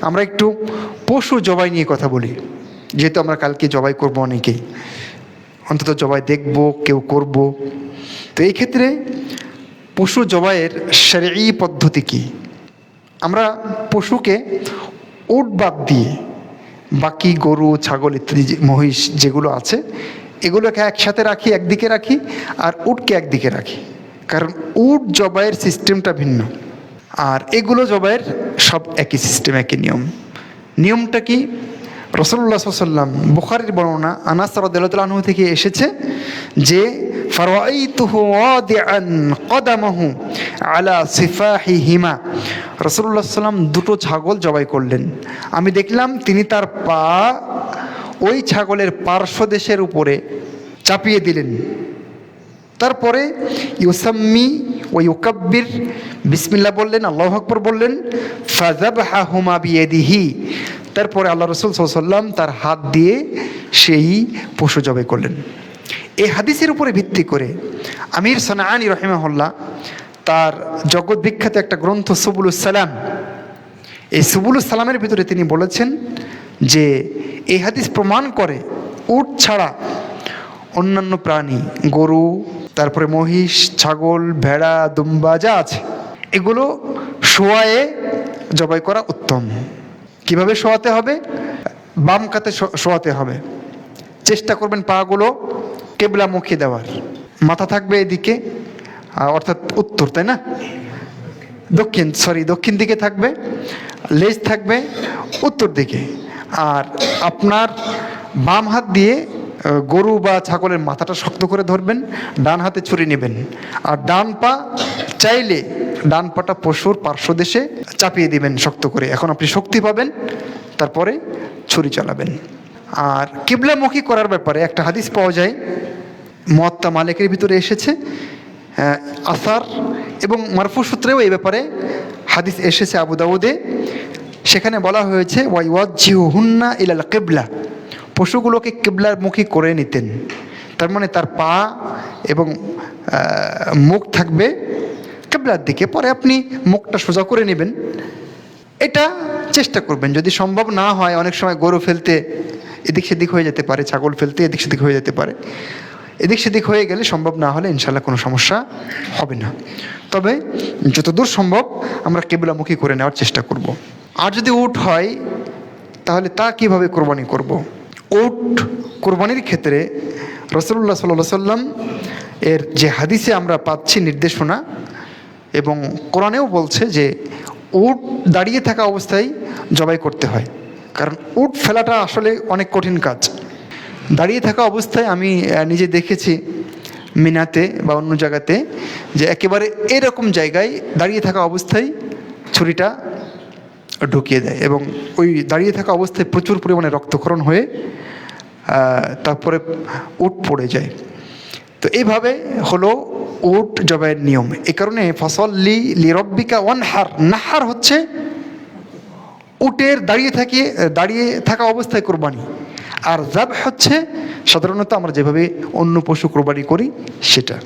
আমরা একটু পশু জবাই নিয়ে কথা বলি। যেহেতু আমরা কালকে জবাই করব অনেকেই। অন্তত জবাই দেখব, কেউ করব। তো এই ক্ষেত্রে পশু জবাইয়ের সেরি পদ্ধতি কী? আমরা পশুকে উট বাদ দিয়ে বাকি গরু, ছাগল ইত্যাদি মহিষ যেগুলো আছে, এগুলোকে একসাথে রাখি, একদিকে রাখি, আর উটকে একদিকে রাখি। কারণ উট জবাইয়ের সিস্টেমটা ভিন্ন। আর এগুলো জবাইয়ের সব একই সিস্টেম একই নিয়ম। নিয়মটা কি? রসল্লা সাল্লাম বুখারির বর্ণনা আনাস রদালতালু থেকে এসেছে যে আলা হিমা রসুল্লাহ সাল্লাম দুটো ছাগল জবাই করলেন। আমি দেখলাম তিনি তার পা ওই ছাগলের পার্শ্বদেশের উপরে চাপিয়ে দিলেন। তারপরে ইউসাম্মি ও ইউকাব্বির বিসমিল্লা বললেন, আল্লাহ আকবর বললেন ফাজাবহা হুমা বিয়েদিহি। তারপরে আল্লাহ রসুল সাল্লাম তার হাত দিয়ে সেই পশু জবে করলেন। এই হাদিসের উপরে ভিত্তি করে আমির সানাআনি রহিমাহুল্লাহ তার জগৎ বিখ্যাত একটা গ্রন্থ সালাম, এই সালামের ভিতরে তিনি বলেছেন যে এই হাদিস প্রমাণ করে উট ছাড়া অন্যান্য প্রাণী, গরু তারপরে মহিষ, ছাগল, ভেড়া, দুম্বা যা আছে, এগুলো শোয়ায়ে জবাই করা উত্তম। কীভাবে শোয়াতে হবে? বাম কাতে শোয়াতে হবে। চেষ্টা করবেন পাগুলো কেবলামুখী দেওয়ার। মাথা থাকবে এদিকে অর্থাৎ উত্তর, তাই না? দক্ষিণ সরি দক্ষিণ দিকে থাকবে, লেজ থাকবে উত্তর দিকে। আর আপনার বাম হাত দিয়ে গরু বা ছাগলের মাথাটা শক্ত করে ধরবেন, ডান হাতে ছুরি নেবেন। আর ডান পা চাইলে ডান পাটা পশুর পার্শ্বদেশে চাপিয়ে দিবেন শক্ত করে। এখন আপনি শক্তি পাবেন, তারপরে ছুরি চালাবেন। আর কিবলামুখী করার ব্যাপারে একটা হাদিস পাওয়া যায় মত্তা মালিকের ভিতরে এসেছে। আসার এবং মারফু সূত্রেও এই ব্যাপারে হাদিস এসেছে আবু দাউদে। সেখানে বলা হয়েছে ওয়াই ওয়াজ জিও হুন্না ইলাল কেবলা। পশুগুলোকে কেবলার মুখী করে নিতেন। তার মানে তার পা এবং মুখ থাকবে কেবলার দিকে। পরে আপনি মুখটা সোজা করে নেবেন। এটা চেষ্টা করবেন। যদি সম্ভব না হয়, অনেক সময় গরু ফেলতে এদিক সেদিক হয়ে যেতে পারে, ছাগল ফেলতে এদিক সেদিক হয়ে যেতে পারে। এদিক সেদিক হয়ে গেলে সম্ভব না হলে ইনশাল্লাহ কোনো সমস্যা হবে না। তবে যতদূর সম্ভব আমরা কেবলামুখী করে নেওয়ার চেষ্টা করব। আর যদি উট হয়, তাহলে তা কীভাবে কোরবানি করব। উট কোরবানির ক্ষেত্রে রসুল্লাহ সাল্লাহ সাল্লাম এর যে হাদিসে আমরা পাচ্ছি নির্দেশনা এবং কোরআনেও বলছে যে উট দাঁড়িয়ে থাকা অবস্থায় জবাই করতে হয়। কারণ উট ফেলাটা আসলে অনেক কঠিন কাজ। দাঁড়িয়ে থাকা অবস্থায় আমি নিজে দেখেছি মিনাতে বা অন্য জায়গাতে যে একেবারে এরকম জায়গায় দাঁড়িয়ে থাকা অবস্থায় ছুরিটা ঢুকিয়ে দেয় এবং ওই দাঁড়িয়ে থাকা অবস্থায় প্রচুর পরিমাণে রক্তক্ষরণ হয়ে তারপরে উট পড়ে যায়। তো এইভাবে হলো উট জবাইয়ের নিয়ম। এ কারণে ফসল লি লিরব্বিকা ওয়ানহার, নাহার হচ্ছে উটের দাঁড়িয়ে থাকিয়ে, দাঁড়িয়ে থাকা অবস্থায় কোরবানি। আর জাব হচ্ছে সাধারণত আমরা যেভাবে অন্য পশু কোরবানি করি, সেটা।